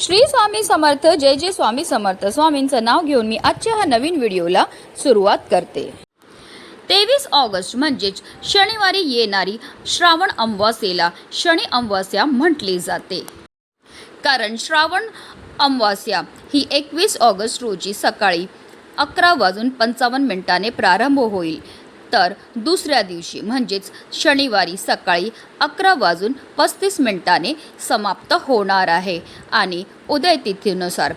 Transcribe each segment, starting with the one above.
श्री स्वामी समर्थ जय जय स्वामी समर्थ. स्वामींचं नाव घेऊन मी आजच्या ह्या नवीन व्हिडिओला सुरुवात करते. तेवीस ऑगस्ट म्हणजेच शनिवारी येणारी श्रावण अमावास्येला शनी अमावास्या म्हटली जाते. कारण श्रावण अमावास्या ही एकवीस ऑगस्ट रोजी सकाळी अकरा वाजून पंचावन्न मिनिटाने प्रारंभ होईल. तर दुसऱ्या दिवशी म्हणजेच शनिवारी सकाळी अकरा वाजून पस्तीस मिनिटाने समाप्त होणार आहे. आणि उदयतिथीनुसार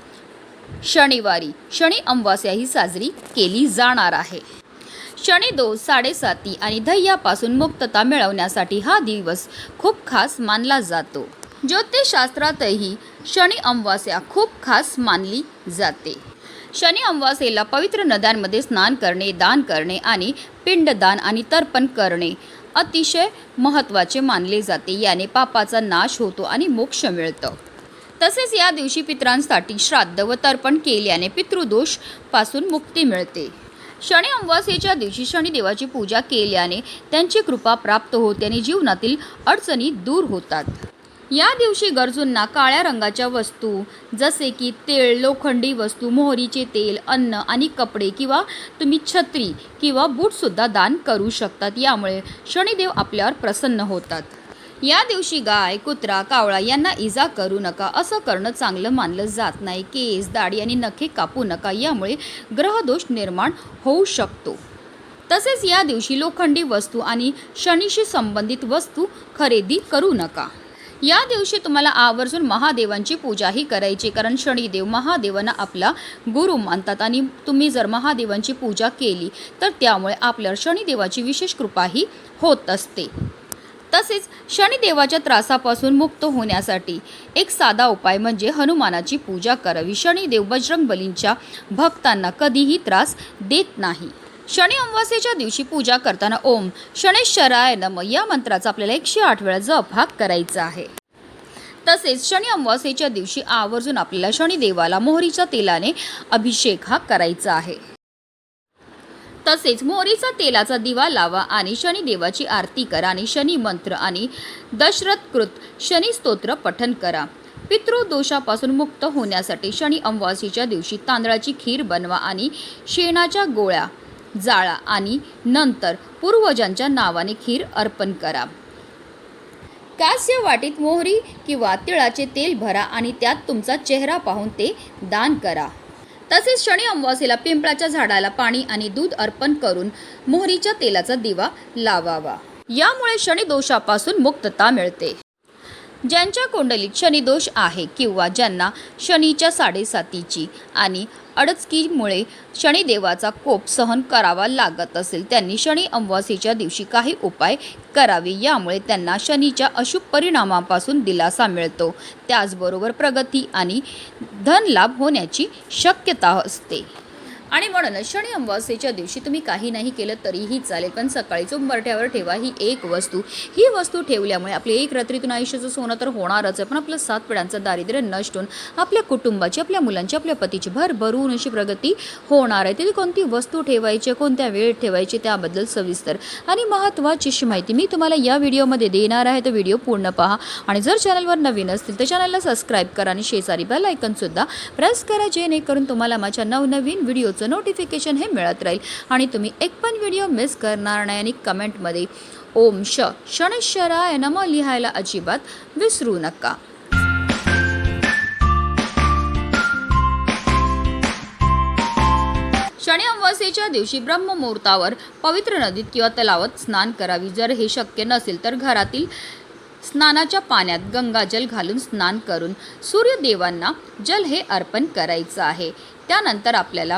शनिवारी शनी अमावास्याही साजरी केली जाणार आहे. शनिदोष साडेसाती आणि धैयापासून मुक्तता मिळवण्यासाठी हा दिवस खूप खास मानला जातो. ज्योतिषशास्त्रातही शनी अमावास्या खूप खास मानली जाते. शनी अमावास्येला पवित्र नद्यांमध्ये स्नान करणे दान करणे आणि पिंडदान आणि तर्पण करणे अतिशय महत्त्वाचे मानले जाते. याने पापाचा नाश होतो आणि मोक्ष मिळतं. तसेच या दिवशी पितरांसाठी श्राद्ध व तर्पण केल्याने पितृदोषपासून मुक्ती मिळते. शनी अमावास्येच्या दिवशी शनिदेवाची पूजा केल्याने त्यांची कृपा प्राप्त होते आणि जीवनातील अडचणी दूर होतात. या दिवशी गरजूंना काळ्या रंगाच्या वस्तू जसे की तेल लोखंडी वस्तू मोहरीचे तेल अन्न आणि कपडे किंवा तुम्ही छत्री किंवा बूटसुद्धा दान करू शकतात. यामुळे शनिदेव आपल्यावर प्रसन्न होतात. या दिवशी गाय कुत्रा कावळा यांना इजा करू नका. असं करणं चांगलं मानलं जात नाही. केस दाढी आणि नखे कापू नका. यामुळे ग्रहदोष निर्माण होऊ शकतो. तसेच या दिवशी लोखंडी वस्तू आणि शनीशी संबंधित वस्तू खरेदी करू नका. या दिवशी तुम्हाला आवर्जून महादेवांची पूजाही करायची कारण शनिदेव महादेवांना आपला गुरु मानतात आणि तुम्ही जर महादेवांची पूजा केली तर त्यामुळे आपल्यावर शनिदेवाची विशेष कृपाही होत असते. तसेच शनिदेवाच्या त्रासापासून मुक्त होण्यासाठी एक साधा उपाय म्हणजे हनुमानाची पूजा करावी. शनिदेव बजरंग बलींच्या भक्तांना कधीही त्रास देत नाही. शनी अमावास्येच्या दिवशी पूजा करताना ओम शनेश्वराय नम या मंत्राचा आपल्याला एकशे आठ वेळा जप हा करायचा आहे. तसेच शनी अमावास्येच्या दिवशी आवर्जून आपल्याला शनिदेवाला मोहरीच्या तेलाने अभिषेक हा करायचा आहे. तसेच मोहरीचा तेलाचा दिवा लावा आणि शनिदेवाची आरती करा आणि शनी मंत्र आणि दशरथकृत शनी स्तोत्र पठन करा. पितृदोषापासून मुक्त होण्यासाठी शनी अमावास्येच्या दिवशी तांदळाची खीर बनवा आणि शेणाच्या गोळ्या जाळा आणि नंतर पूर्वजांच्या नावाने खीर अर्पण करा. कास्य वाटीत मोहरी किंवा तिळाचे तेल भरा आणि त्यात तुमचा चेहरा पाहून ते दान करा. तसेच शनी अमावास्येला पिंपळाच्या झाडाला पाणी आणि दूध अर्पण करून मोहरीच्या तेलाचा दिवा लावावा. यामुळे शनी दोषापासून मुक्तता मिळते. ज्यांच्या कुंडलीत शनिदोष आहे किंवा ज्यांना शनीच्या साडेसातीची आणि अडचकीमुळे शनिदेवाचा कोप सहन करावा लागत असेल त्यांनी शनी अमावास्येच्या दिवशी काही उपाय करावे. यामुळे त्यांना शनीच्या अशुभ परिणामापासून दिलासा मिळतो. त्याचबरोबर प्रगती आणि धनलाभ होण्याची शक्यता असते. आणि म्हणून शनी अमावास्येच्या दिवशी तुम्ही काही नाही केलं तरीही चालेल पण सकाळी चुंबरठ्यावर ठेवा ही एक वस्तू. ही वस्तू ठेवल्यामुळे आपले एक रात्रीतून आयुष्याचं सोनं तर होणारच आहे पण आपलं सात पिढ्यांचं दारिद्र्य नष्ट होऊन आपल्या कुटुंबाची आपल्या मुलांची आपल्या पतीची भर भरून अशी प्रगती होणार आहे. तिथे कोणती वस्तू ठेवायची कोणत्या वेळेत ठेवायची त्याबद्दल सविस्तर आणि महत्त्वाची अशी माहिती मी तुम्हाला या व्हिडिओमध्ये देणार आहे. तर व्हिडिओ पूर्ण पहा आणि जर चॅनलवर नवीन असतील तर चॅनलला सबस्क्राईब करा आणि शेजारी बेल आयकनसुद्धा प्रेस करा जेणेकरून तुम्हाला माझ्या नवनवीन व्हिडिओ व्हिडिओचं नोटिफिकेशन हे मिळत राहील. आणि तुम्ही एक पण व्हिडिओ मिस करणार नाही आणि कमेंटमध्ये ओम श शणेश्वराय नम लिहायला अजिबात विसरू नका. शनी अमावस्येच्या दिवशी ब्रह्ममुहूर्तावर पवित्र नदीत किंवा तलावात स्नान करावी. जर हे शक्य नसेल तर घरातील स्नानाच्या पाण्यात गंगाजल घालून स्नान करून सूर्यदेवांना जल हे अर्पण करायचं आहे. त्यानंतर आपल्याला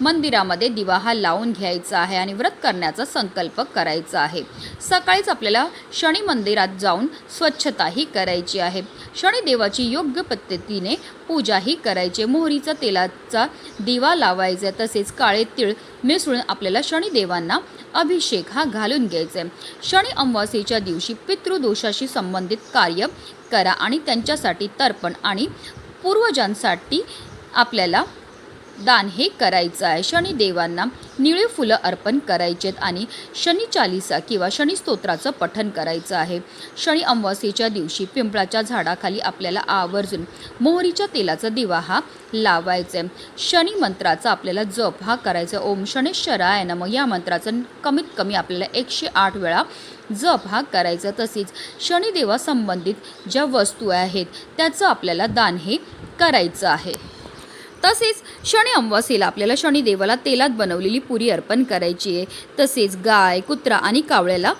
मंदिरामध्ये दिवा हा लावून घ्यायचा आहे आणि व्रत करण्याचा संकल्प करायचा आहे. सकाळीच आपल्याला शनी मंदिरात जाऊन स्वच्छताही करायची आहे. शनिदेवाची योग्य पद्धतीने पूजाही करायची मोहरीचा तेलाचा दिवा लावायचा तसेच काळे तीळ मिसळून आपल्याला शनिदेवांना अभिषेक हा घालून घ्यायचा आहे. शनी अमावास्येच्या दिवशी पितृदोषाशी संबंधित कार्य करा आणि त्यांच्यासाठी तर्पण आणि पूर्वजांसाठी आपल्याला दान हे करायचं आहे. शनिदेवांना निळे फुलं अर्पण करायचेत आणि शनी चालिसा किंवा शनी स्तोत्राचं पठण करायचं आहे. शनी अमावास्येच्या दिवशी पिंपळाच्या झाडाखाली आपल्याला आवर्जून मोहरीच्या तेलाचा दिवा हा लावायचा शनी मंत्राचा आपल्याला जप हा करायचा ओम शनेश्वराय नम. या मंत्राचं कमीत कमी आपल्याला एकशे आठ वेळा जप हा करायचा. तसेच शनिदेवासंबंधित ज्या वस्तू आहेत त्याचं आपल्याला दान हे करायचं आहे. तसेच शनी अमावास्येला आपल्याला शनिदेवाला तेलात बनवलेली पुरी अर्पण करायची आहे. तसेच गाय कुत्रा आणि कावळ्याला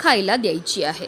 खायला द्यायची आहे.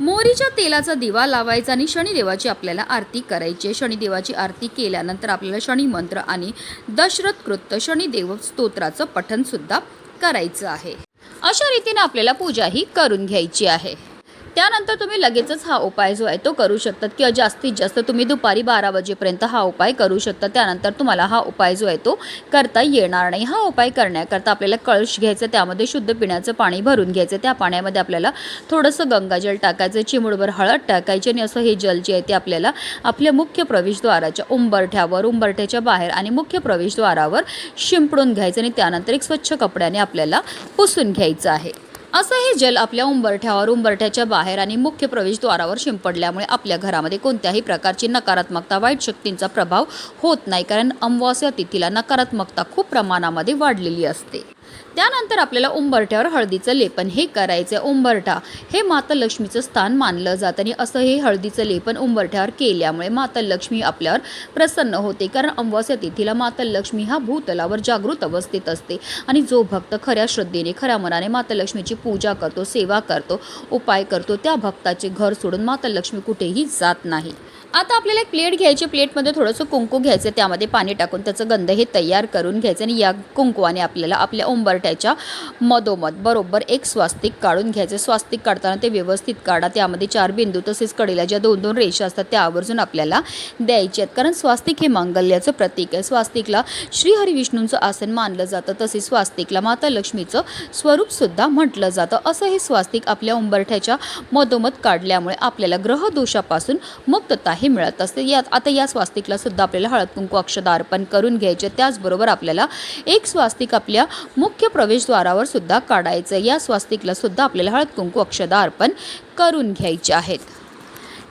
मोहरीच्या तेलाचा दिवा लावायचा आणि शनिदेवाची आपल्याला आरती करायची आहे. शनिदेवाची आरती केल्यानंतर आपल्याला शनी मंत्र आणि दशरथ कृत्त शनिदेव स्तोत्राचं पठनसुद्धा करायचं आहे. अशा रीतीने आपल्याला पूजा ही करून घ्यायची आहे. त्यानंतर तुम्ही लगेचच हा उपाय जो आहे तो करू शकतात किंवा जास्तीत जास्त तुम्ही दुपारी बारा वाजेपर्यंत हा उपाय करू शकता. त्यानंतर तुम्हाला हा उपाय जो आहे तो करता येणार नाही. हा उपाय करण्याकरता आपल्याला कळश घ्यायचं त्यामध्ये शुद्ध पिण्याचं पाणी भरून घ्यायचं त्या पाण्यामध्ये आपल्याला थोडंसं गंगाजल टाकायचं चिमुडभर हळद टाकायची आणि असं हे जल जे आहे ते आपल्याला आपल्या मुख्य प्रवेशद्वाराच्या उंबरठ्यावर उंबरठ्याच्या बाहेर आणि मुख्य प्रवेशद्वारावर शिंपडून घ्यायचं आणि त्यानंतर एक स्वच्छ कपड्याने आपल्याला पुसून घ्यायचं आहे. असं हे जल आपल्या उंबरठ्यावर उंबरठ्याच्या बाहेर आणि मुख्य प्रवेशद्वारावर शिंपडल्यामुळे आपल्या घरामध्ये कोणत्याही प्रकारची नकारात्मकता वाईट शक्तींचा प्रभाव होत नाही. कारण अमावस्या तिथीला नकारात्मकता खूप प्रमाणामध्ये वाढलेली असते. त्यानंतर आपल्याला उंबरठ्यावर हळदीचं लेपन हे करायचं आहे उंबरठा हे माता लक्ष्मीचं स्थान मानलं जातं आणि असं हे हळदीचं लेपन उंबरठ्यावर केल्यामुळे माता लक्ष्मी आपल्यावर प्रसन्न होते. कारण अमावस्या तिथीला माता लक्ष्मी हा भूतलावर जागृत अवस्थेत असते आणि जो भक्त खऱ्या श्रद्धेने खऱ्या मनाने माता लक्ष्मीची पूजा करतो सेवा करतो उपाय करतो त्या भक्ताचे घर सोडून माता लक्ष्मी कुठेही जात नाही. आता आपल्याला एक प्लेट घ्यायची प्लेटमध्ये थोडंसं कुंकू घ्यायचं त्यामध्ये पाणी टाकून त्याचं गंध हे तयार करून घ्यायचं आणि या कुंकवाने आपल्याला आपल्या उंबरट्याच्या मधोमध बरोबर एक स्वास्तिक काढून घ्यायचं स्वास्तिक काढताना ते व्यवस्थित काढा. त्यामध्ये चार बिंदू तसेच कडेला ज्या दोन दोन रेषा असतात त्या आवर्जून आपल्याला द्यायचे आहेत. कारण स्वास्तिक हे मांगल्याचं प्रतीक आहे. स्वास्तिकला श्रीहरिविष्णूंचं आसन मानलं जातं तसेच स्वास्तिकला माता लक्ष्मीचं स्वरूपसुद्धा म्हटलं जातं. असं हे स्वास्तिक आपल्या उंबरठ्याच्या मधोमध काढल्यामुळे आपल्याला ग्रहदोषापासून मुक्तता हे मिळत असते या आता या स्वास्तिकला सुद्धा आपल्याला हळद कुंकू अक्षदा अर्पण करून घ्यायचे. त्याचबरोबर आपल्याला एक स्वास्तिक आपल्या मुख्य प्रवेशद्वारावर सुद्धा काढायचं या स्वास्तिकला सुद्धा आपल्याला हळद कुंकू अक्षदा अर्पण करून घ्यायचे आहेत.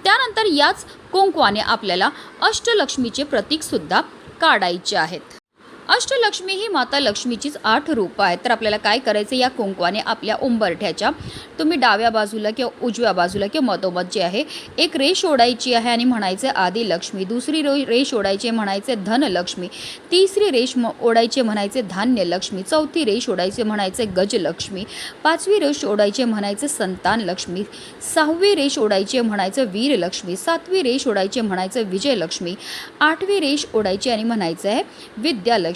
त्यानंतर याच कुंकवाने आपल्याला अष्टलक्ष्मीचे प्रतीकसुद्धा काढायचे आहेत. अष्टलक्ष्मी ही माता लक्ष्मीचीच आठ रूपं आहेत. तर आपल्याला काय करायचं या कुंकवाने आपल्या उंबरठ्याच्या तुम्ही डाव्या बाजूला किंवा उजव्या बाजूला किंवा मधोमध जे आहे एक रेष ओढायची आहे आणि म्हणायचं आदी लक्ष्मी. दुसरी रेष ओढायची म्हणायचे धनलक्ष्मी. तिसरी रेष म ओढायचे म्हणायचे धान्य लक्ष्मी चौथी रेष ओढायचे म्हणायचे गजलक्ष्मी. पाचवी रेष ओढायचे म्हणायचे संतान लक्ष्मी सहावी रेष ओढायचे म्हणायचं वीरलक्ष्मी. सातवी रेष ओढायचे म्हणायचं विजयलक्ष्मी. आठवी रेष ओढायची आणि म्हणायचं आहे विद्यालक्ष्मी.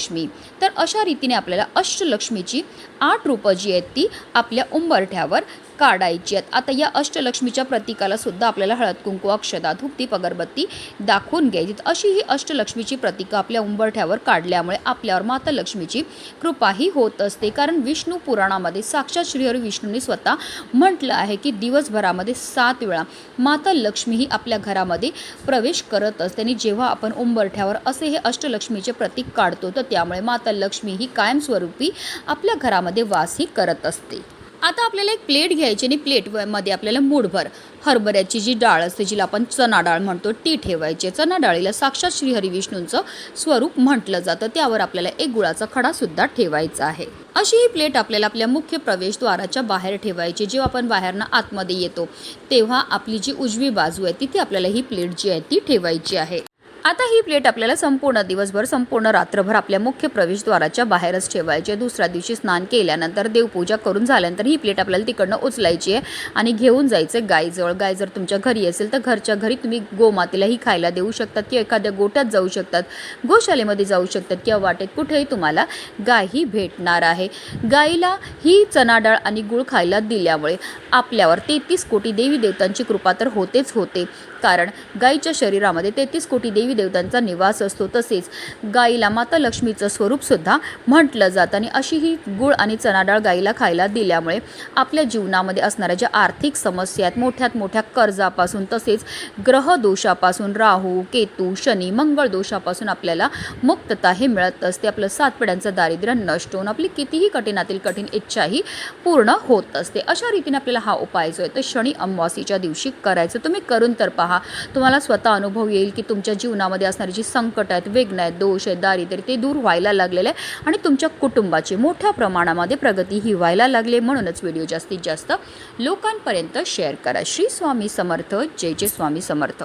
तर अशा रीतीने आपल्याला अष्टलक्ष्मीची आठ रूपं जी आहेत ती आपल्या उंबरठ्यावर काढायची आहेत. आता या अष्टलक्ष्मीच्या प्रतीकाला सुद्धा आपल्याला हळद कुंकू अक्षदा धूप दीप अगरबत्ती दाखवून घ्यायची अशी ही अष्टलक्ष्मीची प्रतीकं आपल्या उंबरठ्यावर काढल्यामुळे आपल्यावर माता लक्ष्मीची कृपाही होत असते. कारण विष्णू पुराणामध्ये साक्षात श्रीहरी विष्णूंनी स्वतः म्हटलं आहे की दिवसभरामध्ये सात वेळा माता लक्ष्मी ही आपल्या घरामध्ये प्रवेश करत असते आणि जेव्हा आपण उंबरठ्यावर असे हे अष्टलक्ष्मीचे प्रतीक काढतो तर त्यामुळे माता लक्ष्मी ही कायमस्वरूपी आपल्या घरामध्ये वासही करत असते. आता आपल्याला एक प्लेट घ्यायची आणि प्लेटमध्ये आपल्याला मूठभर हरभऱ्याची जी डाळ असते जिला आपण चना डाळ म्हणतो ती ठेवायची चना डाळीला साक्षात श्रीहरिविष्णूंचं स्वरूप म्हटलं जातं. त्यावर आपल्याला एक गुळाचा खडा सुद्धा ठेवायचा आहे. अशी ही प्लेट आपल्याला आपल्या मुख्य प्रवेशद्वाराच्या बाहेर ठेवायची जेव्हा आपण बाहेरनं आतमध्ये येतो तेव्हा आपली जी उजवी बाजू आहे तिथे आपल्याला ही प्लेट जी आहे ती ठेवायची आहे. आता ही प्लेट आपल्याला संपूर्ण दिवसभर संपूर्ण रात्रभर आपल्या मुख्य प्रवेशद्वाराच्या बाहेरच ठेवायची आहे. दुसऱ्या दिवशी स्नान केल्यानंतर देवपूजा करून झाल्यानंतर ही प्लेट आपल्याला तिकडनं उचलायची आहे आणि घेऊन जायचं गायजवळ. गाय जर तुमच्या घरी असेल तर घरच्या घरी तुम्ही गोमातेलाही खायला देऊ शकतात किंवा एखाद्या गोट्यात जाऊ शकतात गोशालेमध्ये जाऊ शकतात किंवा वाटेत कुठेही तुम्हाला गाय ही भेटणार आहे. गाईला ही चणाडाळ आणि गुळ खायला दिल्यामुळे आपल्यावर तेहतीस कोटी देवी देवतांची कृपा तर होतेच होते. कारण गाईच्या शरीरामध्ये तेहतीस कोटी देवी देवतांचा निवास असतो तसेच गाईला माता लक्ष्मीचं स्वरूप सुद्धा म्हटलं जातं आणि अशी ही गुळ आणि चणाडाळ गाईला खायला दिल्यामुळे आपल्या जीवनामध्ये असणाऱ्या ज्या आर्थिक समस्या आहेत मोठ्यात मोठ्या कर्जापासून तसेच ग्रहदोषापासून राहू केतू शनी मंगळ दोषापासून आपल्याला मुक्तता हे मिळत असते. आपलं सात पिढ्यांचं दारिद्र्य नष्ट होऊन आपली कितीही कठीणातील कठीण इच्छाही पूर्ण होत असते. अशा रीतीने आपल्याला हा उपाय जो आहे तो शनी अमावासीच्या दिवशी करायचं. तुम्ही करून तर पहा. तुम्हाला स्वतः अनुभव येईल की तुमच्या जीवनामध्ये असणारी जी संकट आहेत विघ्न आहेत दोष आहेत दारिद्र्य ते दूर व्हायला लागलेलं आहे आणि तुमच्या कुटुंबाची मोठ्या प्रमाणामध्ये प्रगती ही व्हायला लागली म्हणूनच व्हिडिओ जास्तीत जास्त लोकांपर्यंत शेअर करा. श्री स्वामी समर्थ. जय जय स्वामी समर्थ.